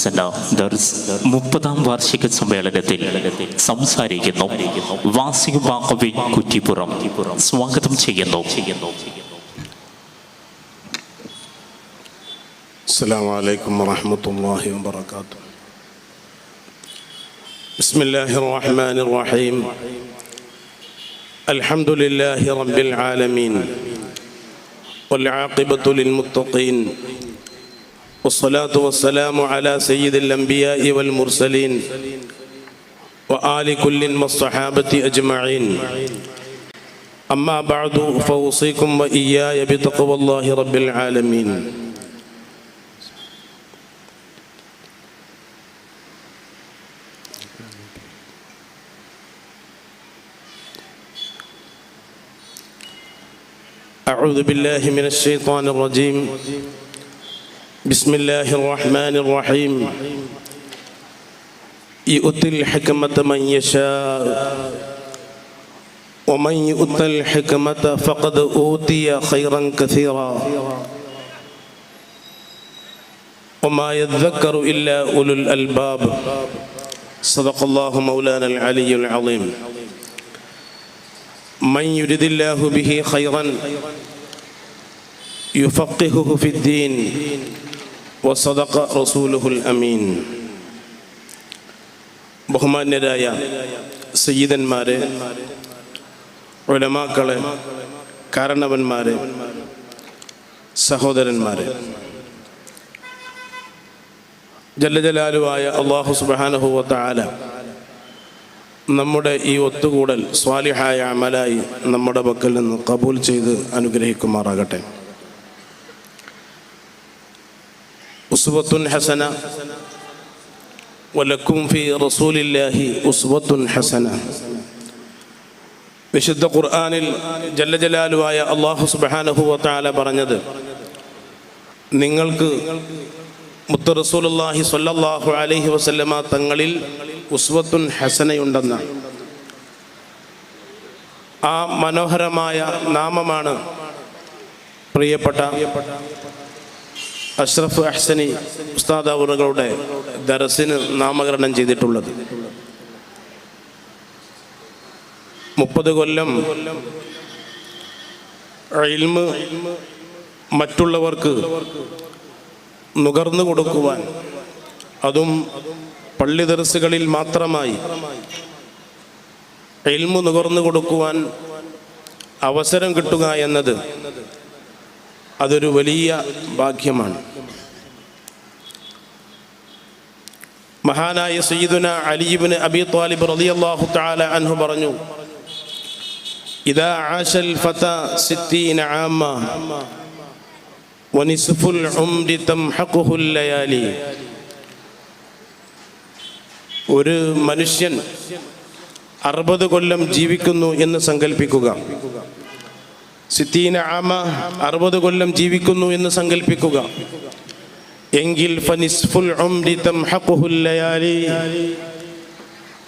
സന ദർസ് മുപ്പതാം വാർഷിക സമ്മേളനത്തിൽ സംസാരിക്കുന്നു വാസിക വാക്കവി കുറ്റിപ്പുറം സ്വാഗതം ചെയ്യുന്നു ചെയ്യുന്നു السلام عليكم ورحمة الله وبركاته بسم الله الرحمن الرحيم الحمد لله رب العالمين والعاقبة للمتقين والصلاة والسلام على سيد الأنبياء والمرسلين وآل كل والصحابة أجمعين. أما بعد فأوصيكم وإياي بتقوى الله رب العالمين. أعوذ بالله من الشيطان الرجيم. بسم الله الرحمن الرحيم. يؤتي الحكمة من يشاء. ومن يؤت الحكمة فقد أوتي خيرا كثيرا. وما يذكر إلا أولو الألباب. صدق الله مولانا العلي العظيم. من يرد الله به خيرا يفقهه في الدين. വസദഖ റസൂലുഹുൽ അമീൻ ബഹുമാന്യരായ സയ്യിദന്മാരെ ഒലമാക്കളെ കാരണവന്മാരെ സഹോദരന്മാരെ ജലജലാലുവായ അള്ളാഹു സുബാനഹുവത്ത ആല നമ്മുടെ ഈ ഒത്തുകൂടൽ സ്വാലിഹായ അമലായി നമ്മുടെ പക്കൽ നിന്ന് കബൂൽ ചെയ്ത് അനുഗ്രഹിക്കുമാറാകട്ടെ. ഉസ്വത്തുൻ ഹസന. വലക്കും ഫി റസൂലില്ലാഹി ഉസ്വത്തുൻ ഹസന. വിശുദ്ധ ഖുർആനിൽ ജല്ലജലാലുവായ അള്ളാഹു സുബാനഹുവത്താല പറഞ്ഞത് നിങ്ങൾക്ക് മുത്ത റസൂലുള്ളാഹി സ്വല്ലല്ലാഹു അലൈഹി വസല്ലമ തങ്ങളിൽ ഉസ്വത്തുൻ ഹസനയുണ്ടെന്ന് ആ മനോഹരമായ നാമമാണ് പ്രിയപ്പെട്ട അഷ്റഫ് അഹ്സനി ഉസ്താദ് ദറസിന് നാമകരണം ചെയ്തിട്ടുള്ളത്. മുപ്പത് കൊല്ലം ഇൽമ് മറ്റുള്ളവർക്ക് നുകർന്നു കൊടുക്കുവാൻ അതും പള്ളി ദർസുകളിൽ മാത്രമായി എൽമു നുകർന്നു കൊടുക്കുവാൻ അവസരം കിട്ടുക എന്നത് അതൊരു വലിയ ഭാഗ്യമാണ്. മഹാനായ സയ്യിദുന അലീബിന് അബി താലിബ് റളിയല്ലാഹു തആല അൻഹു പറഞ്ഞു ഇദാ ആശൽ ഫത സിത്തീന ആമ വനിസ്ഫുൽ ഉംരി തംഹഖുഹുൽ ലയാലി. ഒരു മനുഷ്യൻ അറുപത് കൊല്ലം ജീവിക്കുന്നു എന്ന് സങ്കല്പിക്കുക സിത്തീന ആമ അറുപത് കൊല്ലം ജീവിക്കുന്നു എന്ന് സങ്കല്പിക്കുക എങ്കിൽ ഫനിസ്ഫുൽ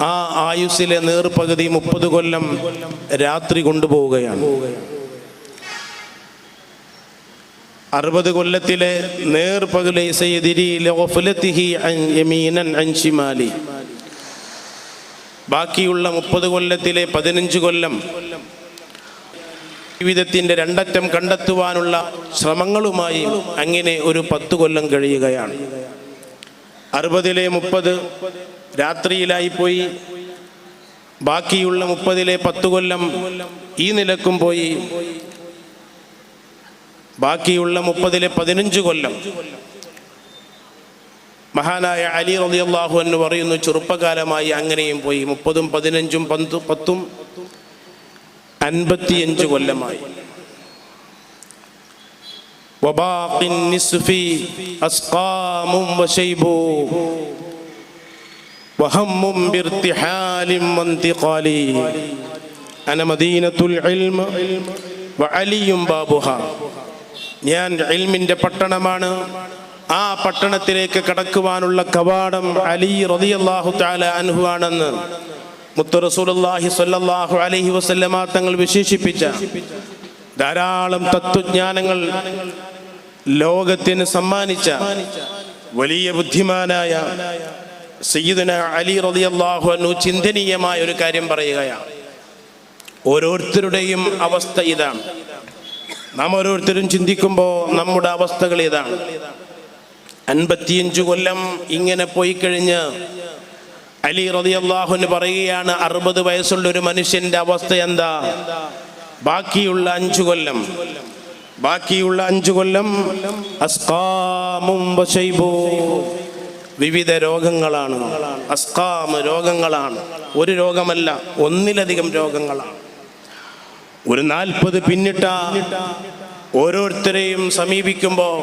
ആ ആയുസ്സിലെ നേർപകുതി മുപ്പത് കൊല്ലം രാത്രി കൊണ്ടുപോവുകയാണ്. അറുപത് കൊല്ലത്തിലെ നേർപകലെ ബാക്കിയുള്ള മുപ്പത് കൊല്ലത്തിലെ പതിനഞ്ച് കൊല്ലം ജീവിതത്തിന്റെ രണ്ടറ്റം കണ്ടെത്തുവാനുള്ള ശ്രമങ്ങളുമായി അങ്ങനെ ഒരു പത്തു കൊല്ലം കഴിയുകയാണ്. അറുപതിലെ മുപ്പത് രാത്രിയിലായിപ്പോയി. ബാക്കിയുള്ള മുപ്പതിലെ പത്തു കൊല്ലം ഈ നിലക്കും പോയി. ബാക്കിയുള്ള മുപ്പതിലെ പതിനഞ്ച് കൊല്ലം. മഹാനായ അലി റബിയാഹു എന്ന് പറയുന്നു ചെറുപ്പകാലമായി അങ്ങനെയും പോയി. മുപ്പതും പതിനഞ്ചും പന്തും പത്തും അൻപത്തിയഞ്ച് കൊല്ലമായി. ഞാൻ ഇൽമിന്റെ പട്ടണമാണ്. ആ പട്ടണത്തിലേക്ക് കടക്കുവാനുള്ള കവാടം അലി റതിയല്ലാഹു താല അനുഹു മുത്തു റസൂലുള്ളാഹി സ്വല്ലല്ലാഹു അലൈഹി വസല്ലമ തങ്ങൾ വിശേഷിപ്പിച്ച ധാരാളം തത്വജ്ഞാനങ്ങൾ ലോകത്തിന് സമ്മാനിച്ച വലിയ ബുദ്ധിമാനായ സയ്യിദന അലി റളിയല്ലാഹു അൻഹു ചിന്തനീയമായ ഒരു കാര്യം പറയുകയാണ്. ഓരോരുത്തരുടെയും അവസ്ഥ ഇതാണ്. നാം ഓരോരുത്തരും ചിന്തിക്കുമ്പോൾ നമ്മുടെ അവസ്ഥകൾ ഇതാണ്. അൻപത്തിയഞ്ചു കൊല്ലം ഇങ്ങനെ പോയി കഴിഞ്ഞ് അലി റളിയല്ലാഹുവിന് പറയുകയാണ് അറുപത് വയസ്സുള്ള ഒരു മനുഷ്യന്റെ അവസ്ഥ എന്താ? ബാക്കിയുള്ള അഞ്ചു കൊല്ലം. ബാക്കിയുള്ള അഞ്ചു കൊല്ലം അസ്കാമും. വിവിധ രോഗങ്ങളാണ്. അസ്കാം രോഗങ്ങളാണ്. ഒരു രോഗമല്ല ഒന്നിലധികം രോഗങ്ങളാണ്. ഒരു നാൽപ്പത് പിന്നിട്ട ഓരോരുത്തരെയും സമീപിക്കുമ്പോൾ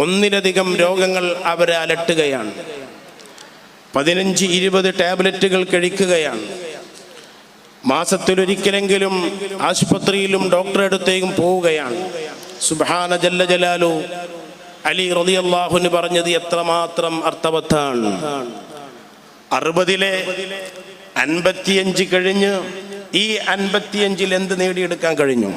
ഒന്നിലധികം രോഗങ്ങൾ അവരെ അലട്ടുകയാണ്. പതിനഞ്ച് ഇരുപത് ടാബ്ലറ്റുകൾ കഴിക്കുകയാണ്. മാസത്തിലൊരിക്കലെങ്കിലും ആശുപത്രിയിലും ഡോക്ടറെ അടുത്തേക്കും പോവുകയാണ്. സുബാന ജല്ല ജലാലു. അലി റളിയല്ലാഹുവിന് പറഞ്ഞത് എത്രമാത്രം അർത്ഥവത്താണ്. അറുപതിലെ അൻപത്തിയഞ്ച് കഴിഞ്ഞ് ഈ അൻപത്തിയഞ്ചിൽ എന്ത് നേടിയെടുക്കാൻ കഴിഞ്ഞു?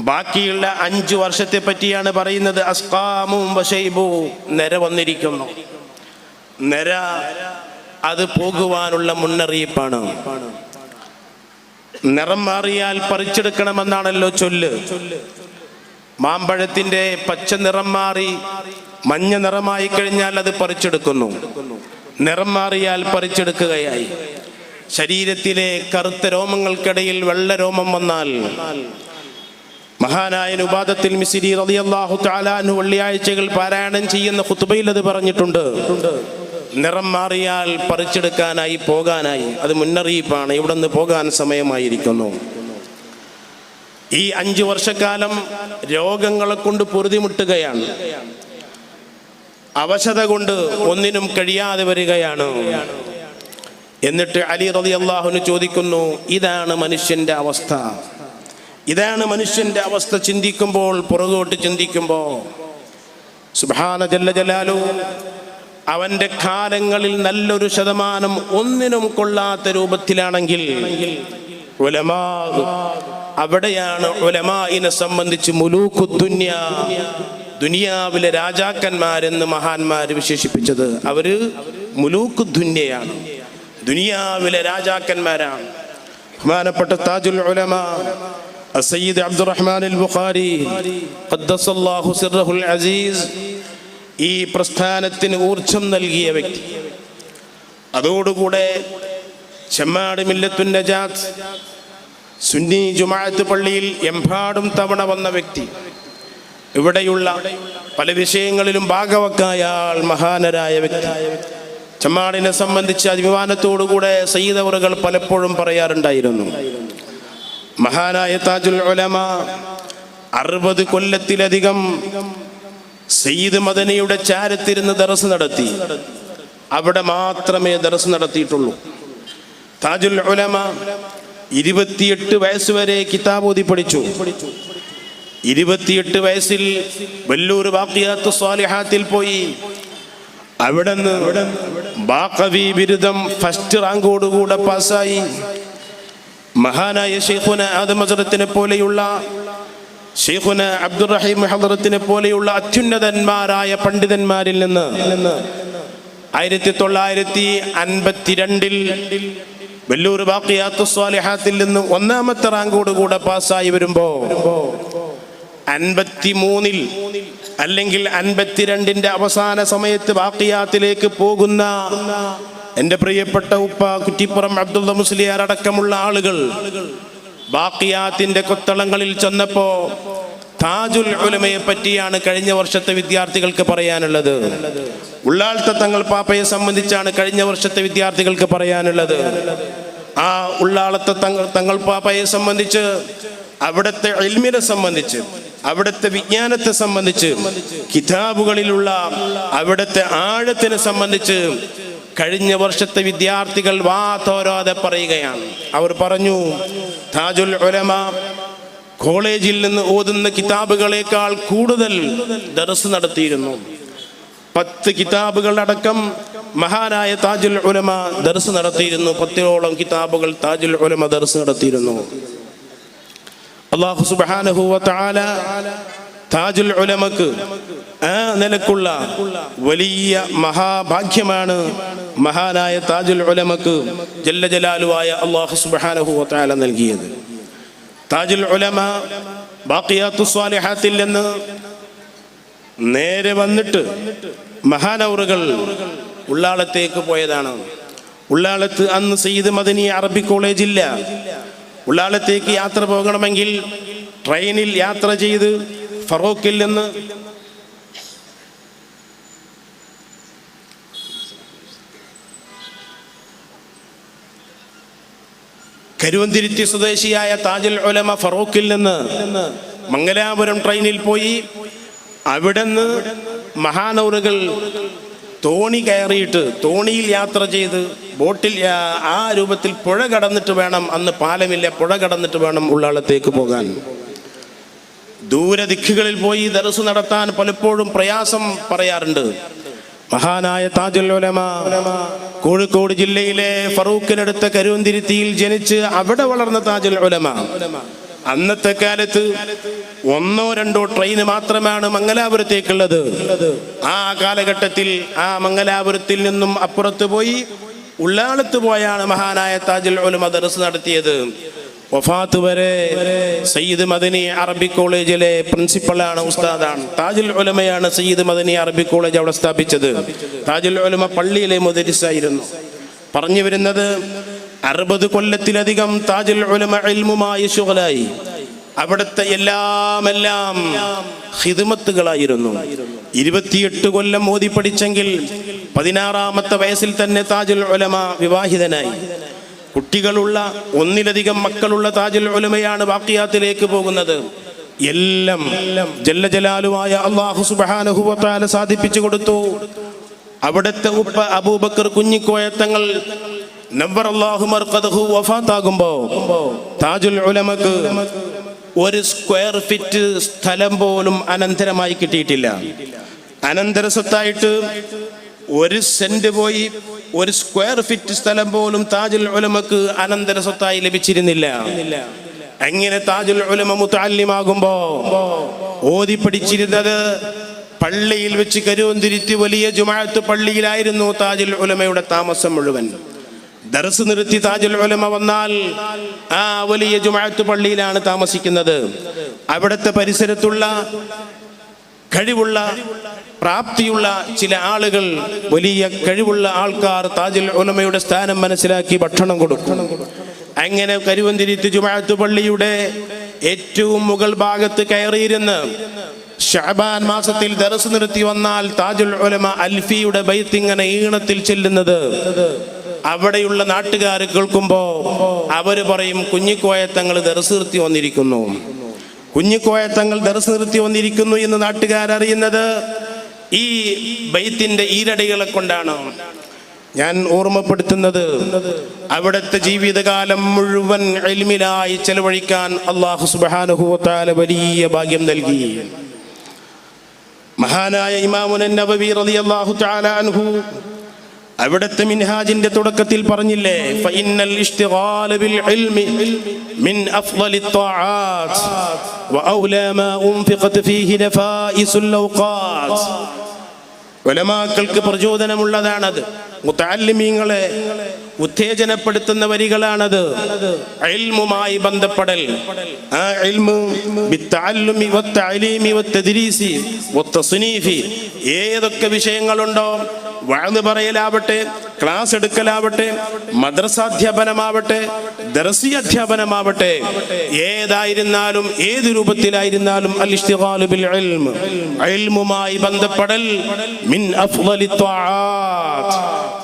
ബാക്കിയുള്ള അഞ്ചു വർഷത്തെ പറ്റിയാണ് പറയുന്നത് അസ്കാമും വശൈബു. നിര വന്നിരിക്കുന്നു. നിര. അത് പോകുവാനുള്ള മുന്നറിയിപ്പാണ്. നിറം മാറിയാൽ പറിച്ചെടുക്കണമെന്നാണല്ലോ ചൊല്ല്. മാമ്പഴത്തിന്റെ പച്ച നിറം മാറി മഞ്ഞ നിറമായി കഴിഞ്ഞാൽ അത് പറിച്ചെടുക്കുന്നു. നിറം മാറിയാൽ പറിച്ചെടുക്കുകയായി. ശരീരത്തിലെ കറുത്ത രോമങ്ങൾക്കിടയിൽ വെള്ള രോമം വന്നാൽ മഹാനായ ഉപാദത്തിൽ മിസിരി റളിയല്ലാഹു തആലാനു വെള്ളിയാഴ്ചകൾ പാരായണം ചെയ്യുന്ന ഖുത്ബയിൽ അത് പറഞ്ഞിട്ടുണ്ട്. നിറം മാറിയാൽ പറിച്ചെടുക്കാനായി പോകാനായി അത് മുന്നറിയിപ്പാണ്. ഇവിടെ നിന്ന് പോകാൻ സമയമായിരിക്കുന്നു. ഈ അഞ്ചു വർഷക്കാലം രോഗങ്ങളെ കൊണ്ട് പൊറുതിമുട്ടുകയാണ്. അവശത കൊണ്ട് ഒന്നിനും കഴിയാതെ വരികയാണ്. എന്നിട്ട് അലി റതി അള്ളാഹുന് ചോദിക്കുന്നു ഇതാണ് മനുഷ്യന്റെ അവസ്ഥ. ഇതാണ് മനുഷ്യന്റെ അവസ്ഥ ചിന്തിക്കുമ്പോൾ പുറകോട്ട് ചിന്തിക്കുമ്പോൾ. സുബാന ജല്ല ജലാലു അവന്റെ കാലങ്ങളിൽ നല്ലൊരു ശതമാനം ഒന്നിനും കൊള്ളാത്ത രൂപത്തിലാണെങ്കിൽ അവിടെയാണ് ഉലമായിനെ സംബന്ധിച്ച് മുലൂക്കു ദുന്യ ദുനിയാവിലെ രാജാക്കന്മാരെന്ന് മഹാന്മാർ വിശേഷിപ്പിച്ചത്. അവർ മുലൂക്കു ദുന്യയാണ്. ദുനിയാവിലെ രാജാക്കന്മാരാണ്. ബഹുമാനപ്പെട്ട താജുൽ ഉലമ സയ്യിദ് അബ്ദുറഹ്മാൻ അൽ ബുഖാരി ഖദ്ദസല്ലാഹു സിർറഹുൽ അസീസ് ഈ പ്രസ്ഥാനത്തിന് ഊർജം നൽകിയ വ്യക്തി. അതോടുകൂടെ ചെമ്മാട് മില്ലത്തുൻ നജാത്ത് സുന്നി ജുമാഅത്ത് പള്ളിയിൽ എമ്പാടും തവണ വന്ന വ്യക്തി. ഇവിടെയുള്ള പല വിഷയങ്ങളിലും ഭാഗവക്കായ ആൾ മഹാനരായ വ്യക്തി. ചെമ്മാടിനെ സംബന്ധിച്ച് അഭിമാനത്തോടുകൂടെ സയ്യിദവറുകൾ പലപ്പോഴും പറയാറുണ്ടായിരുന്നു. മഹാനായ താജുൽ ഉലമ അറുപത് കൊല്ലത്തിലധികം സയ്യിദ് മദനിയുടെ ചാരത്തിരുന്ന് ദറസ് നടത്തി. അവിടെ മാത്രമേ ദറസ് നടത്തിയിട്ടുള്ളൂ. താജുൽ ഉലമ ഇരുപത്തിയെട്ട് വയസ്സ് വരെ കിതാബ് ഓതി പഠിച്ചു. ഇരുപത്തിയെട്ട് വയസ്സിൽ വല്ലൂർ ബാക്കിയാത്ത് സ്വാലിഹാത്തിൽ പോയി. അവിടെ നിന്ന് ബാക്കവി ബിരുദം ഫസ്റ്റ് റാങ്കോടുകൂടെ പാസ്സായി. മഹാനായ ഷെയ്ഖുന ആദമസറത്തിനെ പോലെയുള്ള ഷെയ്ഖുന അബ്ദുറഹീം ഹദറത്തിനെ പോലെയുള്ള അത്യുന്നതന്മാരായ പണ്ഡിതന്മാരിൽ നിന്ന് ആയിരത്തി തൊള്ളായിരത്തി അൻപത്തിരണ്ടിൽ വെല്ലൂർ ബാക്കിയാത്തു സ്വാലിഹാത്തിൽ നിന്ന് ഒന്നാമത്തെ റാങ്കോട് കൂടെ പാസ്സായി വരുമ്പോ അൻപത്തി മൂന്നിൽ അല്ലെങ്കിൽ അൻപത്തിരണ്ടിന്റെ അവസാന സമയത്ത് ബാക്കിയാത്തിലേക്ക് പോകുന്ന എന്റെ പ്രിയപ്പെട്ട ഉപ്പ കുറ്റിപ്പുറം അബ്ദുള്ള മുസ്ലിയാർ അടക്കമുള്ള ആളുകൾ ബാക്കിയാത്തിന്റെ കൊത്തളങ്ങളിൽ ചെന്നപ്പോ താജുൽ ഉലമയെ പറ്റിയാണ് കഴിഞ്ഞ വർഷത്തെ വിദ്യാർത്ഥികൾക്ക് പറയാനുള്ളത്. ഉള്ളാൾത്ത തങ്ങൾ പാപ്പയെ സംബന്ധിച്ചാണ് കഴിഞ്ഞ വർഷത്തെ വിദ്യാർത്ഥികൾക്ക് പറയാനുള്ളത്. ആ ഉള്ളാളത്തെ തങ്ങൾ തങ്ങൾ പാപ്പയെ സംബന്ധിച്ച് അവിടുത്തെ എൽമിനെ സംബന്ധിച്ച് അവിടുത്തെ വിജ്ഞാനത്തെ സംബന്ധിച്ച് കിതാബുകളിലുള്ള അവിടുത്തെ ആഴത്തിനെ സംബന്ധിച്ച് കഴിഞ്ഞ വർഷത്തെ വിദ്യാർത്ഥികൾ വാ തോരാതെ പറയുകയാണ്. അവർ പറഞ്ഞു താജുൽ ഉലമ കോളേജിൽ നിന്ന് ഓതുന്ന കിതാബുകളേക്കാൾ കൂടുതൽ ദർസ് നടത്തിയിരുന്നു. പത്ത് കിതാബുകളടക്കം മഹാനായ താജുൽ ഉലമ ദർസ് നടത്തിയിരുന്നു. പത്തിലോളം കിതാബുകൾ താജുൽ ഉലമ ദർസ് നടത്തിയിരുന്നു. അള്ളാഹു സുബ്ഹാനഹു വ താജുൽ ഉലമക്ക് ആ നിലക്കുള്ള വലിയ മഹാഭാഗ്യമാണ് മഹാനായ താജുൽ ഉലമക്ക് ജല്ല ജലാലുവായ അള്ളാഹു സുബാനഹു താല നൽകിയത്. താജുൽ ഉലമ ബാക്കിയാത്തു നിന്ന് നേരെ വന്നിട്ട് മഹാനൗറുകൾ ഉള്ളാളത്തേക്ക് പോയതാണ്. ഉള്ളാളത്ത് അന്ന് സയ്യിദ് മദനി അറബി കോളേജില്ല. ഉള്ളാളത്തേക്ക് യാത്ര പോകണമെങ്കിൽ ട്രെയിനിൽ യാത്ര ചെയ്ത് ഫറോക്കിൽ നിന്ന് കരുവന്തിരുത്തി സ്വദേശിയായ താജുൽ ഉലമ ഫറൂഖിൽ നിന്ന് മംഗലാപുരം ട്രെയിനിൽ പോയി. അവിടുന്ന് മഹാനൗറുകൾ തോണി കയറിയിട്ട് തോണിയിൽ യാത്ര ചെയ്ത് ബോട്ടിൽ ആ- രൂപത്തിൽ പുഴ കടന്നിട്ട് വേണം അന്ന് പാലമില്ല പുഴ കടന്നിട്ട് വേണം ഉള്ളാളത്തേക്ക് പോകാൻ. ദൂരദിക്കുകളിൽ പോയി ദർസ് നടത്താൻ പലപ്പോഴും പ്രയാസം പറയാറുണ്ട്. മഹാനായ താജുൽ ഉലമ കോഴിക്കോട് ജില്ലയിലെ ഫറൂഖിനടുത്ത കരുവന്തിരുത്തിയിൽ ജനിച്ച് അവിടെ വളർന്ന താജുൽ ഉലമ. അന്നത്തെ കാലത്ത് ഒന്നോ രണ്ടോ ട്രെയിൻ മാത്രമാണ് മംഗലാപുരത്തേക്കുള്ളത്. ആ കാലഘട്ടത്തിൽ ആ മംഗലാപുരത്തിൽ നിന്നും അപ്പുറത്ത് പോയി ഉള്ളാളത്ത് പോയാണ് മഹാനായ താജുൽ ഉലമ ദർസ് നടത്തിയത്. വഫാത്ത് വരെ സയ്യിദ് മദനി അറബി കോളേജിലെ പ്രിൻസിപ്പളാണ് ഉസ്താദാണ്. താജുൽ ഉലമയാണ് സയ്യിദ് മദനി അറബി കോളേജ് അവിടെ സ്ഥാപിച്ചത്. താജുൽ ഉലമ പള്ളിയിലെ മുദരിസായിരുന്നു. പറഞ്ഞു വരുന്നത് അറുപത് കൊല്ലത്തിലധികം താജുൽ ഉലമ ഇൽമുമായി ശുഹലായി അവിടുത്തെ എല്ലാം എല്ലാം ഹിദമത്തുകളായിരുന്നു. ഇരുപത്തിയെട്ട് കൊല്ലം മോദി പഠിച്ചെങ്കിൽ പതിനാറാമത്തെ വയസ്സിൽ തന്നെ താജുൽ ഉലമ വിവാഹിതനായി. കുട്ടികളുള്ള ഒന്നിലധികം മക്കളുള്ള താജുൽ ഉലമയാണ് ബാക്കിയാത്തിലേക്ക് പോകുന്നത്. എല്ലാം ജല്ല ജലാലുമായ അള്ളാഹു തആല സാധിപ്പിച്ചു കൊടുത്തു. അവിടുത്തെ ഉപ്പ അബൂബക്കർ കുഞ്ഞിക്കോയത്തങ്ങൾ നവർ താജുൽ ഉലമക്ക് ഒരു സ്ക്വയർ ഫിറ്റ് സ്ഥലം പോലും അനന്തരമായി കിട്ടിയിട്ടില്ല. അനന്തര സ്വത്തായിട്ട് ഒരു സെന്റ് പോയി ഒരു സ്ക്വയർ ഫിറ്റ് സ്ഥലം പോലും താജുൽ ഉലമക്ക് അനന്തര സ്വത്തായി ലഭിച്ചിരുന്നില്ല. അങ്ങനെ താജുൽ ഉലമ മുത്താല്യമാകുമ്പോ ഓതി പഠിച്ചിരുന്നത് പള്ളിയിൽ വെച്ച് കരുവന്തിരിത്തി വലിയ ജുമാഴത്ത് പള്ളിയിലായിരുന്നു താജുൽ ഉലമയുടെ താമസം മുഴുവൻ. ദർസ് നിർത്തി താജുൽ ഉലമ വന്നാൽ ആ വലിയ ജുമാഴത്ത് പള്ളിയിലാണ് താമസിക്കുന്നത്. അവിടുത്തെ പരിസരത്തുള്ള കഴിവുള്ള പ്രാപ്തിയുള്ള ചില ആളുകൾ വലിയ കഴിവുള്ള ആൾക്കാർ താജുൽ ഉലമയുടെ സ്ഥാനം മനസ്സിലാക്കി ഭക്ഷണം കൊടുക്കും. അങ്ങനെ കരുവന്തിരിത്ത് ജുമാഅത്ത് പള്ളിയുടെ ഏറ്റവും മുകൾ ഭാഗത്ത് കയറിയിരുന്ന് ഷഹബാൻ മാസത്തിൽ ദർസ് നിർത്തി വന്നാൽ താജുൽ ഉലമ അൽഫിയുടെ ബൈത്ത് ഇങ്ങനെ ഈണത്തിൽ ചെല്ലുന്നത്. അവിടെയുള്ള നാട്ടുകാർ കേൾക്കുമ്പോ അവർ പറയും കുഞ്ഞിക്കോയത്തങ്ങൾ ദർസ് നിർത്തി വന്നിരിക്കുന്നു. കുഞ്ഞിക്കോയത്തങ്ങൾ ദർസ് നിർത്തി വന്നിരിക്കുന്നു എന്ന് നാട്ടുകാർ അറിയുന്നത് ഈ ബൈത്തിന്റെ ഈരടികളെ കൊണ്ടാണ്. ഞാൻ ഓർമ്മപ്പെടുത്തുന്നത് അവിടുത്തെ ജീവിതകാലം മുഴുവൻ എൽമിലായി ചെലവഴിക്കാൻ അള്ളാഹു സുബാനുഹൂത്താല വലിയ ഭാഗ്യം നൽകി. മഹാനായ ഇമാമുനൻ നബവി റളിയല്ലാഹു തആല അൻഹു അവിടുത്തെ മിൻഹാജിന്റെ തുടക്കത്തിൽ പറഞ്ഞില്ലേ ഫഇന്നൽ ഇഷ്തിഗാല ബിൽ ഇൽമി മിൻ അഫ്ളലി ത്വാആത്ത് വഔലാ മാ ഉൻഫിഖത് ഫീഹി നഫായിസുൽ ഔഖാത്ത് ഉലമാക്കൾക്ക് പ്രചോദനമുള്ളതാണത്. മുത്താലിമീങ്ങളെ ഉത്തേജനപ്പെടുത്തുന്ന വരികളാണത്. അയൽമുമായി ബന്ധപ്പെടൽ. ആ ഏതൊക്കെ വിഷയങ്ങളുണ്ടോ വാഴ്ന്നു പറയലാവട്ടെ. ക്ലാസ് എടുക്കലാവട്ടെ മദ്രസാധ്യാപനമാവട്ടെ ദർസി അധ്യാപനമാവട്ടെ ഏതായിരുന്നാലും ഏത് രൂപത്തിലായിരുന്നാലും അൽ ഇസ്തിഗാലു ബിൽ ഇൽമ് ഇൽമുമായി ബന്ധപ്പെടൽ മിൻ അഫ്ളലി ത്വാആത്ത്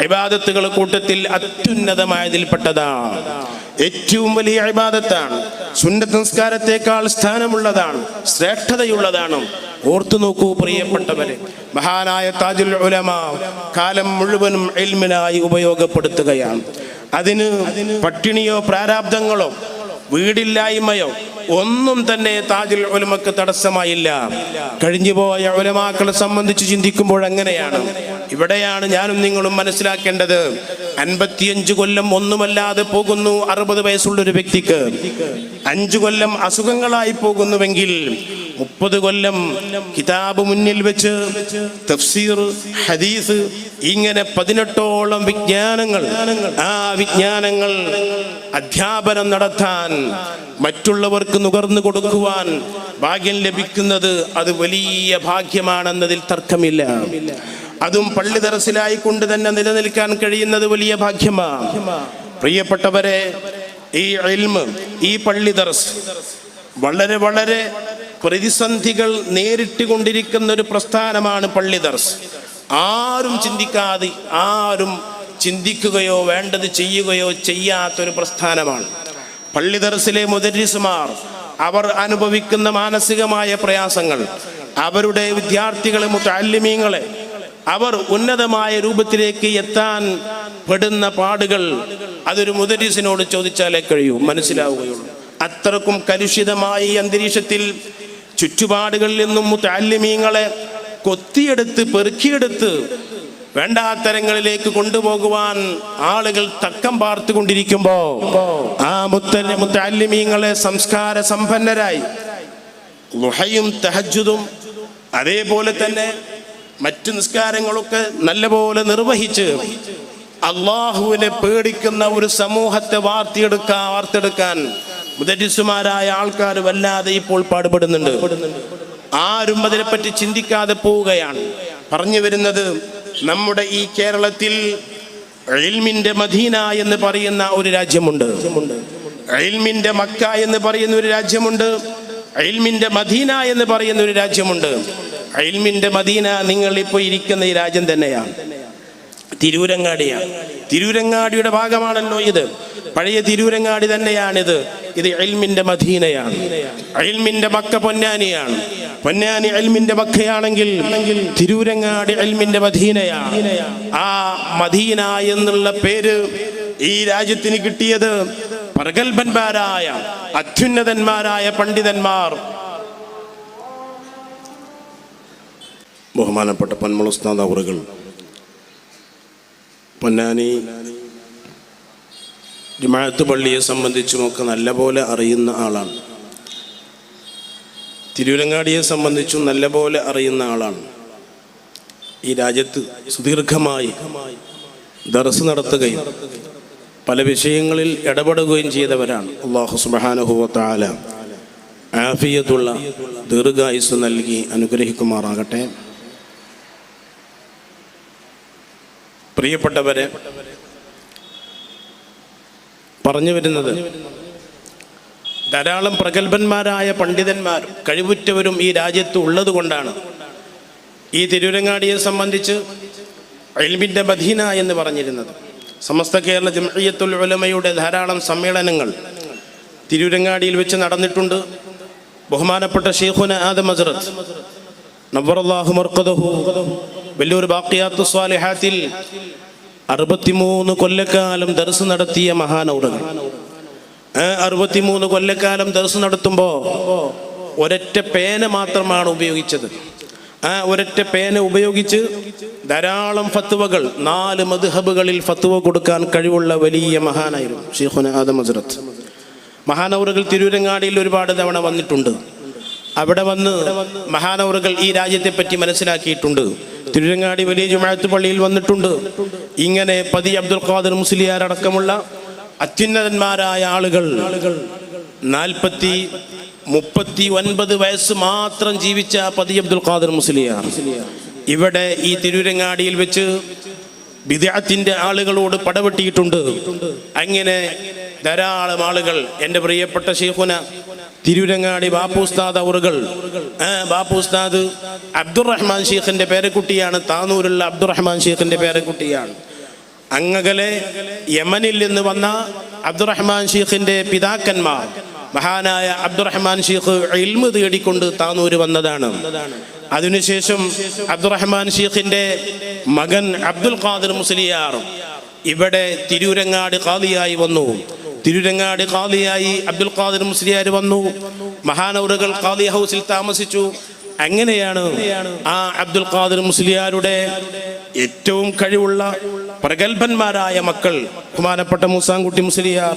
ഇബാദത്തുകളുടെ കൂട്ടത്തിൽ അത്യുന്നതമായതിൽപ്പെട്ടതാണ്. ഏറ്റവും വലിയ ഇബാദത്താണ്. സുന്നത്ത് നിസ്കാരത്തെക്കാൾ സ്ഥാനമുള്ളതാണ് ശ്രേഷ്ഠതയുള്ളതാണ്. ഓർത്തു നോക്കൂ പ്രിയപ്പെട്ടവരെ മഹാനായ താജുൽ ഉലമ കാലം മുഴുവനും എൽമിനായി ഉപയോഗപ്പെടുത്തുകയാണ്. അതിന് പട്ടിണിയോ പ്രാരാബ്ദങ്ങളോ വീടില്ലായ്മയോ ഒന്നും തന്നെ താജിൽ ഉലമക്ക് തടസ്സമായില്ല. കഴിഞ്ഞുപോയ ഒലമാക്കളെ സംബന്ധിച്ച് ചിന്തിക്കുമ്പോൾ അങ്ങനെയാണ് ഇവിടെയാണ് ഞാനും നിങ്ങളും മനസ്സിലാക്കേണ്ടത്. അൻപത്തിയഞ്ച് കൊല്ലം ഒന്നുമല്ലാതെ പോകുന്നു അറുപത് വയസ്സുള്ള ഒരു വ്യക്തിക്ക്. അഞ്ചു കൊല്ലം അസുഖങ്ങളായി പോകുന്നുവെങ്കിൽ മുപ്പത് കൊല്ലം കിതാബ് മുന്നിൽ വെച്ച് തഫ്സീർ ഹദീസ് ഇങ്ങനെ പതിനെട്ടോളം വിജ്ഞാനങ്ങൾ ആ വിജ്ഞാനങ്ങൾ അധ്യാപനം നടത്താൻ മറ്റുള്ളവർക്ക് നുകർന്നു കൊടുക്കുവാൻ ഭാഗ്യം ലഭിക്കുന്നത് അത് വലിയ ഭാഗ്യമാണെന്നതിൽ തർക്കമില്ല. അതും പള്ളി തെറസിലായിക്കൊണ്ട് കൊണ്ട് തന്നെ നിലനിൽക്കാൻ കഴിയുന്നത് വലിയ ഭാഗ്യമാണ് പ്രിയപ്പെട്ടവരെ ഈ ഈ പള്ളി തെറസ് വളരെ വളരെ പ്രതിസന്ധികൾ നേരിട്ട് കൊണ്ടിരിക്കുന്ന ഒരു പ്രസ്ഥാനമാണ് പള്ളി ദർസ്. ആരും ചിന്തിക്കാതെ ആരും ചിന്തിക്കുകയോ വേണ്ടത് ചെയ്യുകയോ ചെയ്യാത്തൊരു പ്രസ്ഥാനമാണ്. പള്ളി ദർസിലെ മുദരിസുമാർ അവർ അനുഭവിക്കുന്ന മാനസികമായ പ്രയാസങ്ങൾ അവരുടെ വിദ്യാർത്ഥികളെ മുത്താലിമീങ്ങളെ അവർ ഉന്നതമായ രൂപത്തിലേക്ക് എത്താൻ പെടുന്ന പാടുകൾ അതൊരു മുദരിസിനോട് ചോദിച്ചാലേ കഴിയൂ മനസ്സിലാവുകയുള്ളൂ. അത്രക്കും കലുഷിതമായ ഈ അന്തരീക്ഷത്തിൽ ചുറ്റുപാടുകളിൽ നിന്നും താല്യമീങ്ങളെ കൊത്തിയെടുത്ത് പെറുക്കിയെടുത്ത് വേണ്ടാത്തരങ്ങളിലേക്ക് കൊണ്ടുപോകുവാൻ ആളുകൾ തക്കം പാർത്തുകൊണ്ടിരിക്കുമ്പോ ആ മുത്തല്ല മുത്താലിമീങ്ങളെ സംസ്കാര സമ്പന്നരായി. ലുഹയും തഹജുദും അതേപോലെ തന്നെ മറ്റു നിസ്കാരങ്ങളൊക്കെ നല്ലപോലെ നിർവഹിച്ച് അള്ളാഹുവിനെ പേടിക്കുന്ന ഒരു സമൂഹത്തെ വാർത്തെടുക്കാൻ വാർത്തെടുക്കാൻ മുദരിസുമാരായ ആൾക്കാർ വല്ലാതെ ഇപ്പോൾ പാടുപെടുന്നുണ്ട്. ആരും അതിനെപ്പറ്റി ചിന്തിക്കാതെ പോവുകയാണ്. പറഞ്ഞു വരുന്നത് നമ്മുടെ ഈ കേരളത്തിൽ ഇൽമിന്റെ മദീന എന്ന് പറയുന്ന ഒരു രാജ്യമുണ്ട്. ഇൽമിന്റെ മക്ക എന്ന് പറയുന്ന ഒരു രാജ്യമുണ്ട്. ഇൽമിന്റെ മദീന എന്ന് പറയുന്ന ഒരു രാജ്യമുണ്ട്. ഇൽമിന്റെ മദീന നിങ്ങൾ ഇപ്പോൾ ഇരിക്കുന്ന ഈ രാജ്യം തന്നെയാണ്. തിരൂരങ്ങാടിയാണ്. തിരൂരങ്ങാടിയുടെ ഭാഗമാണല്ലോ ഇത്. പഴയ തിരൂരങ്ങാടി തന്നെയാണിത്. ഇത് എൽമിന്റെ മദീനയാണ്. എൽമിന്റെ മക്ക പൊന്നാനിയാണ്. പൊന്നാനി എൽമിന്റെ മക്കയാണെങ്കിൽ തിരൂരങ്ങാടി എൽമിന്റെ മദീനയാണ്. ആ മദീന എന്നുള്ള പേര് ഈ രാജ്യത്തിന് കിട്ടിയത് പ്രഗത്ഭന്മാരായ അത്യുന്നതന്മാരായ പണ്ഡിതന്മാർ. ബഹുമാനപ്പെട്ട പന്മളുസ്താദ് അവറുകൾ. പൊന്നാനി ജുമാഅത്ത് പള്ളിയെ സംബന്ധിച്ചുമൊക്കെ നല്ലപോലെ അറിയുന്ന ആളാണ്. തിരൂരങ്ങാടിയെ സംബന്ധിച്ചും നല്ലപോലെ അറിയുന്ന ആളാണ്. ഈ രാജ്യത്ത് സുദീർഘമായി ദർസ് നടത്തുകയും പല വിഷയങ്ങളിൽ ഇടപെടുകയും ചെയ്തവരാണ്. അള്ളാഹു സുബാനുഭവത്താല ആഫിയത്തുള്ള ദീർഘായുസ് നൽകി അനുഗ്രഹിക്കുമാറാകട്ടെ. പ്രിയപ്പെട്ടവരെ പറഞ്ഞു വരുന്നത്. ധാരാളം പ്രഗത്ഭന്മാരായ പണ്ഡിതന്മാരും കഴിവുറ്റവരും ഈ രാജ്യത്ത് ഉള്ളത് കൊണ്ടാണ്. ഈ തിരൂരങ്ങാടിയെ സംബന്ധിച്ച് എൽബിന്റെ മദീന എന്ന് പറഞ്ഞിരുന്നത്. സമസ്ത കേരള ജംഇയ്യത്തുൽ ഉലമയുടെ ധാരാളം സമ്മേളനങ്ങൾ തിരൂരങ്ങാടിയിൽ വെച്ച് നടന്നിട്ടുണ്ട്. ബഹുമാനപ്പെട്ട ഷെയ്ഖുന ആദം അസറത്ത് നബ്ബറല്ലാഹു മർക്കദഹു വലിയൊരു ബാക്കിയാത്തു സ്വാലിഹാത്തിൽ അറുപത്തിമൂന്ന് കൊല്ലക്കാലം ദർസ് നടത്തിയ മഹാനൗറകൾ. അറുപത്തിമൂന്ന് കൊല്ലക്കാലം ദർസ് നടത്തുമ്പോൾ ഒരൊറ്റ പേന മാത്രമാണ് ഉപയോഗിച്ചത്. ആ ഒരൊറ്റ പേന ഉപയോഗിച്ച് ധാരാളം ഫത്തുവകൾ നാല് മധുഹബുകളിൽ ഫത്തുവ കൊടുക്കാൻ കഴിവുള്ള വലിയ മഹാനായിരുന്നു ഷെയ്ഖുന ആദം ഹസ്രത്ത്. മഹാനൗറുകൾ തിരൂരങ്ങാടിയിൽ ഒരുപാട് തവണ വന്നിട്ടുണ്ട്. അവിടെ വന്ന് മഹാനൗറുകൾ ഈ രാജ്യത്തെ പറ്റി മനസ്സിലാക്കിയിട്ടുണ്ട്. തിരുരങ്ങാടി വലിയ ജുമാഴത്ത് പള്ളിയിൽ വന്നിട്ടുണ്ട്. ഇങ്ങനെ പതി അബ്ദുൽ ഖാദർ മുസ്ലിയാർ അടക്കമുള്ള അത്യുന്നതന്മാരായ ആളുകൾ നാൽപ്പത്തി മുപ്പത്തി ഒൻപത് വയസ്സ് മാത്രം ജീവിച്ച പതി അബ്ദുൽ ഖാദർ മുസ്ലിയാർ. ഇവിടെ ഈ തിരുരങ്ങാടിയിൽ വെച്ച് വിദ്യാർത്ഥിന്റെ ആളുകളോട് പടവെട്ടിയിട്ടുണ്ട്. അങ്ങനെ ധാരാളം ആളുകൾ എന്റെ പ്രിയപ്പെട്ട ഷെയ്ഖുന തിരുരങ്ങാടി ബാപ്പുസ്താദ് അവറുകൾ. ബാപ്പുസ്താദ് അബ്ദുറഹ്മാൻ ഷെയ്ഖിന്റെ പേരക്കുട്ടിയാണ് താനൂരുള്ള അബ്ദുറഹ്മാൻ ഷെയ്ഖിന്റെ പേരക്കുട്ടിയാണ്. അങ്ങകലെ യമനിൽ നിന്ന് വന്ന അബ്ദുറഹ്മാൻ ഷെയ്ഖിന്റെ പിതാക്കന്മാർ മഹാനായ അബ്ദുറഹ്മാൻ ഷെയ്ഖ് ഇൽമ് തേടിക്കൊണ്ട് താനൂര് വന്നതാണ്. അതിനുശേഷം അബ്ദുറഹ്മാൻ ഷീഖിന്റെ മകൻ അബ്ദുൽ ഖാദിർ മുസ്ലിയാർ ഇവിടെ തിരൂരങ്ങാട് ഖാദിയായി വന്നു. തിരൂരങ്ങാട് ഖാദിയായി അബ്ദുൽ ഖാദിർ മുസ്ലിയാർ വന്നു. മഹാനൗറുകൾ ഖാദി ഹൗസിൽ താമസിച്ചു. അങ്ങനെയാണ് ആ അബ്ദുൽ ഖാദിർ മുസ്ലിയാരുടെ ഏറ്റവും കഴിവുള്ള പ്രഗത്ഭന്മാരായ മക്കൾ. ബഹുമാനപ്പെട്ട മൂസാൻകുട്ടി മുസ്ലിയാർ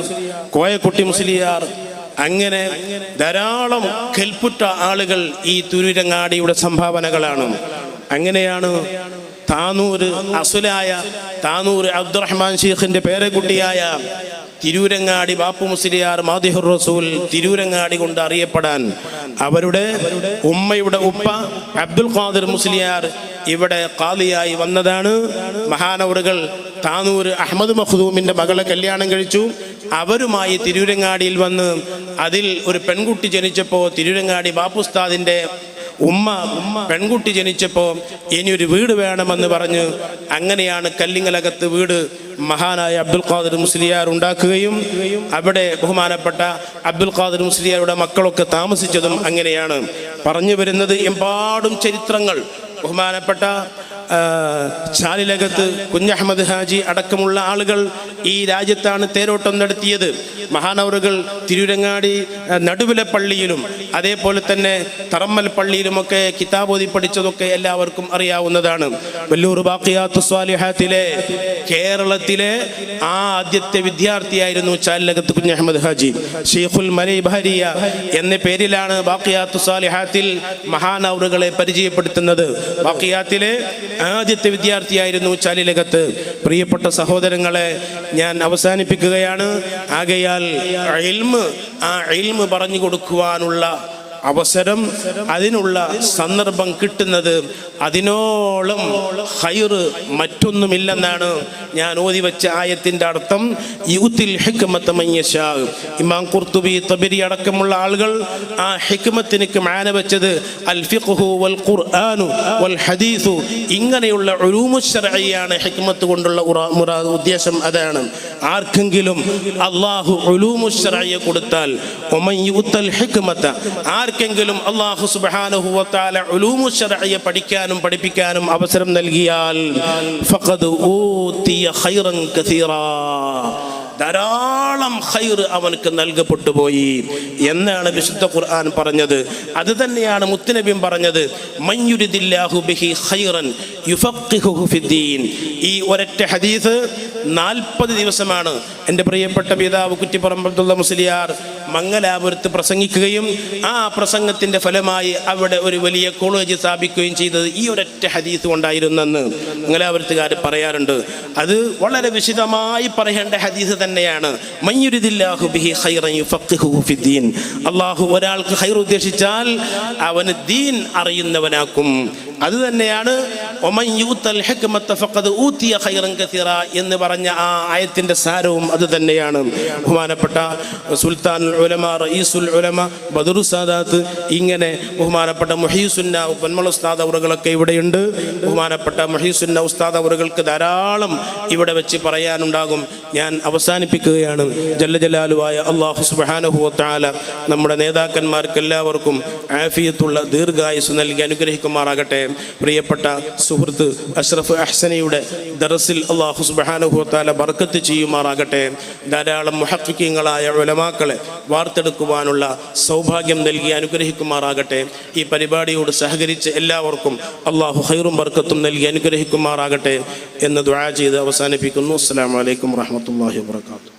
കോയക്കുട്ടി മുസ്ലിയാർ അങ്ങനെ ധാരാളം കെൽപ്പുറ്റ ആളുകൾ ഈ തുരുരങ്ങാടിയുടെ സംഭാവനകളാണ്. അങ്ങനെയാണ് താനൂർ അസുലായ താനൂർ അബ്ദുറഹ്മാൻ ഷീഖിന്റെ പേരക്കുട്ടിയായ തിരൂരങ്ങാടി ബാപ്പു മുസ്ലിയാർ മാദിഹുർ റസൂൽ തിരൂരങ്ങാടി കൊണ്ട് അറിയപ്പെടാൻ. അവരുടെ ഉമ്മയുടെ ഉപ്പ അബ്ദുൽ ഖാദിർ മുസ്ലിയാർ ഇവിടെ കാലിയായി വന്നതാണ്. മഹാനവറുകൾ താനൂർ അഹമ്മദ് മഖ്ദൂമിന്റെ മകളെ കല്യാണം കഴിച്ചു. അവരുമായി തിരൂരങ്ങാടിയിൽ വന്ന് അതിൽ ഒരു പെൺകുട്ടി ജനിച്ചപ്പോൾ തിരൂരങ്ങാടി ബാപ്പുസ്താദിന്റെ ഉമ്മ പെൺകുട്ടി ജനിച്ചപ്പോൾ ഇനി ഒരു വീട് വേണമെന്ന് പറഞ്ഞ് അങ്ങനെയാണ് കല്ലിങ്ങലകത്ത് വീട് മഹാനായ അബ്ദുൽ ഖാദർ മുസ്ലിയാർ ഉണ്ടാക്കുകയും അവിടെ ബഹുമാനപ്പെട്ട അബ്ദുൽ ഖാദർ മുസ്ലിയാരുടെ മക്കളൊക്കെ താമസിച്ചതും അങ്ങനെയാണ്. പറഞ്ഞു വരുന്നത് എമ്പാടും ചരിത്രങ്ങൾ. ബഹുമാനപ്പെട്ട ചാലിലകത്ത് കുഞ്ഞഹമ്മദ് ഹാജി അടക്കമുള്ള ആളുകൾ ഈ രാജ്യത്താണ് തേരോട്ടം നടത്തിയത്. മഹാനവറുകൾ തിരുരങ്ങാടി നടുവിലെ പള്ളിയിലും അതേപോലെ തന്നെ തറമ്മൽ പള്ളിയിലുമൊക്കെ കിതാബോധി പഠിച്ചതൊക്കെ എല്ലാവർക്കും അറിയാവുന്നതാണ്. വല്ലൂർ ബാക്കിയാത്തു സ്വാലിഹാത്തിലെ കേരളത്തിലെ ആ ആദ്യത്തെ വിദ്യാർത്ഥിയായിരുന്നു ചാലിലകത്ത് കുഞ്ഞഹമ്മദ് ഹാജി. ഷെയ്ഖുൽ മലൈ ബഹരിയ എന്ന പേരിലാണ് ബാക്കിയാത്തു സ്വാലിഹാത്തിൽ മഹാനവറുകളെ പരിചയപ്പെടുത്തുന്നത്. ബാക്കിയാത്തിലെ ആദ്യത്തെ വിദ്യാർത്ഥിയായിരുന്നു ചാലിലകത്ത്. പ്രിയപ്പെട്ട സഹോദരങ്ങളെ ഞാൻ അവസാനിപ്പിക്കുകയാണ്. ആകയാൽ ആ ഇൽമ് പറഞ്ഞു കൊടുക്കുവാനുള്ള അവസരം അതിനുള്ള സന്ദർഭം കിട്ടുന്നത് അതിനോളം ഹൈറ് മറ്റൊന്നുമില്ലെന്നാണ് ഞാൻ ഓതി വെച്ച ആയത്തിന്റെ അർത്ഥം. യൂത്തിൽ ഹിക്മത്ത് മയ്യശാ ഇമാം കുർത്തുബി തബിരി അടക്കമുള്ള ആളുകൾ ആ ഹിക്മത്തിനക്ക് മാന വെച്ചത് അൽ ഫിഖ്ഹു വൽ ഖുർആനു വൽ ഹദീസു. ഇങ്ങനെയുള്ള ഉലൂമുശറയാണ് ഹിക്മത്ത് കൊണ്ടുള്ള ഉദ്ദേശം അതാണ്. ആർക്കെങ്കിലും അള്ളാഹു ഉലൂമുശറയെ കൊടുത്താൽ ഒമൻ യൂത്തൽ ഹിക്മത്ത ആർക്കെങ്കിലും അള്ളാഹു സുബ്ഹാനഹു ഉലൂമു ഉലൂമുശറയെ പഠിക്കാനും പഠിപ്പിക്കാനും അവസരം നൽകിയാൽ ഖൈറൻ കസീറ. ധാരാളം ഹൈർ അവനക്ക് നൽകപ്പെട്ടു പോയി. എന്നാണ് വിശുദ്ധ ഖുർആൻ പറഞ്ഞത്. അത് തന്നെയാണ് മുത്തുനബിയും പറഞ്ഞത്. ബിഹി ഫിദ്ദീൻ ഈ ഒരൊറ്റ ഹദീസ് നാൽപ്പത് ദിവസമാണ്. എന്റെ പ്രിയപ്പെട്ട പിതാവ് കുറ്റിപ്പുറമ്പത്തുള്ള മുസ്ലിയാർ മംഗലാപുരത്ത് പ്രസംഗിക്കുകയും ആ പ്രസംഗത്തിന്റെ ഫലമായി അവിടെ ഒരു വലിയ കോളേജ് സ്ഥാപിക്കുകയും ചെയ്തത് ഈ ഒരൊറ്റ ഹദീസ് കൊണ്ടായിരുന്നെന്ന് മംഗലാപുരത്തുകാർ പറയാറുണ്ട്. അത് വളരെ വിശദമായി പറയേണ്ട ഹദീസ് തന്നെയാണ്. അള്ളാഹു ഒരാൾക്ക് ഹൈർ ഉദ്ദേശിച്ചാൽ അവന് ദീൻ അറിയുന്നവനാക്കും. അത് തന്നെയാണ് എന്ന് പറഞ്ഞ ആ ആയത്തിന്റെ സാരവും അത് തന്നെയാണ്. ബഹുമാനപ്പെട്ട സുൽത്താൻ ഉലമ ഉലമ ബദറു സാദാത്ത് ഇങ്ങനെ ബഹുമാനപ്പെട്ട മുഹീസുന്ന പൊന്മള ഉസ്താദ് അവറുകളൊക്കെ ഇവിടെയുണ്ട്. ബഹുമാനപ്പെട്ട മുഹീസുന്ന ഉസ്താദ് അവറുകൾക്ക് ധാരാളം ഇവിടെ വെച്ച് പറയാനുണ്ടാകും. ഞാൻ അവസാനിപ്പിക്കുകയാണ്. ജല്ല ജലാലുവായ അള്ളാഹു സുബ്ഹാനഹു താല നമ്മുടെ നേതാക്കന്മാർക്ക് എല്ലാവർക്കും ആഫിയത്തുള്ള ദീർഘായുസ് നൽകി അനുഗ്രഹിക്കുമാറാകട്ടെ. പ്രിയപ്പെട്ട സുഹൃത്ത് അഷ്റഫ് അഹ്സനയുടെ ദറസിൽ അള്ളാഹു സുബ്ഹാനഹു വതആല ബർക്കത്ത് ചെയ്യുമാറാകട്ടെ. ധാരാളം മുഹഫിക്കങ്ങളായ ഉലമാക്കളെ വാർത്തെടുക്കുവാനുള്ള സൗഭാഗ്യം നൽകി അനുഗ്രഹിക്കുമാറാകട്ടെ. ഈ പരിപാടിയോട് സഹകരിച്ച് എല്ലാവർക്കും അള്ളാഹു ഹൈറും ബർക്കത്തും നൽകി അനുഗ്രഹിക്കുമാറാകട്ടെ എന്ന് ദുആ ചെയ്ത് അവസാനിപ്പിക്കുന്നു. അസ്സലാമു അലൈക്കും വാഹമത്തല്ലാഹി വബറകാതുഹു.